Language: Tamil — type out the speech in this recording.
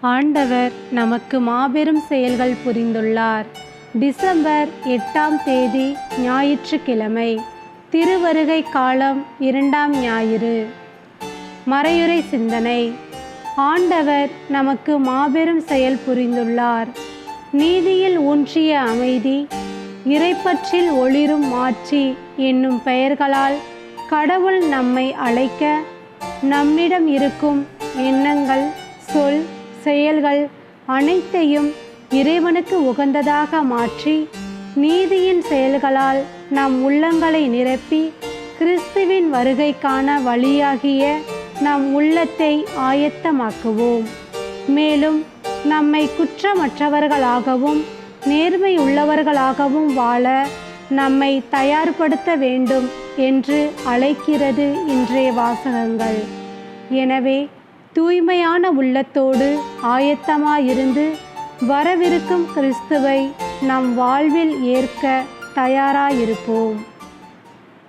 ஆண்டவர் நமக்கு மாபெரும் செயல்கள் புரிந்துள்ளார். டிசம்பர் எட்டாம் தேதி ஞாயிற்றுக்கிழமை திருவருகை காலம் இரண்டாம் ஞாயிறு. மறையுறை சிந்தனை ஆண்டவர் நமக்கு மாபெரும் செயல் புரிந்துள்ளார். நீதியில் ஊன்றிய அமைதி இறைப்பற்றில் ஒளிரும் மாட்சி என்னும் பெயர்களால் கடவுள் நம்மை அழைக்க நம்மிடம் இருக்கும் எண்ணங்கள் சொல் செயல்கள் அனைத்தையும் இறைவனுக்கு உகந்ததாக மாற்றி நீதியின் செயல்களால் நம் உள்ளங்களை நிரப்பி கிறிஸ்துவின் வருகைக்கான வழியாகிய நம் உள்ளத்தை ஆயத்தமாக்குவோம். மேலும் நம்மை குற்றமற்றவர்களாகவும் நேர்மை உள்ளவர்களாகவும் வாழ நம்மை தயார்படுத்த வேண்டும் என்று அழைக்கிறது இன்றைய வாசகங்கள். எனவே தூய்மையான உள்ளத்தோடு ஆயத்தமாயிருந்து வரவிருக்கும் கிறிஸ்துவை நம் வாழ்வில் ஏற்க தயாராயிருப்போம்.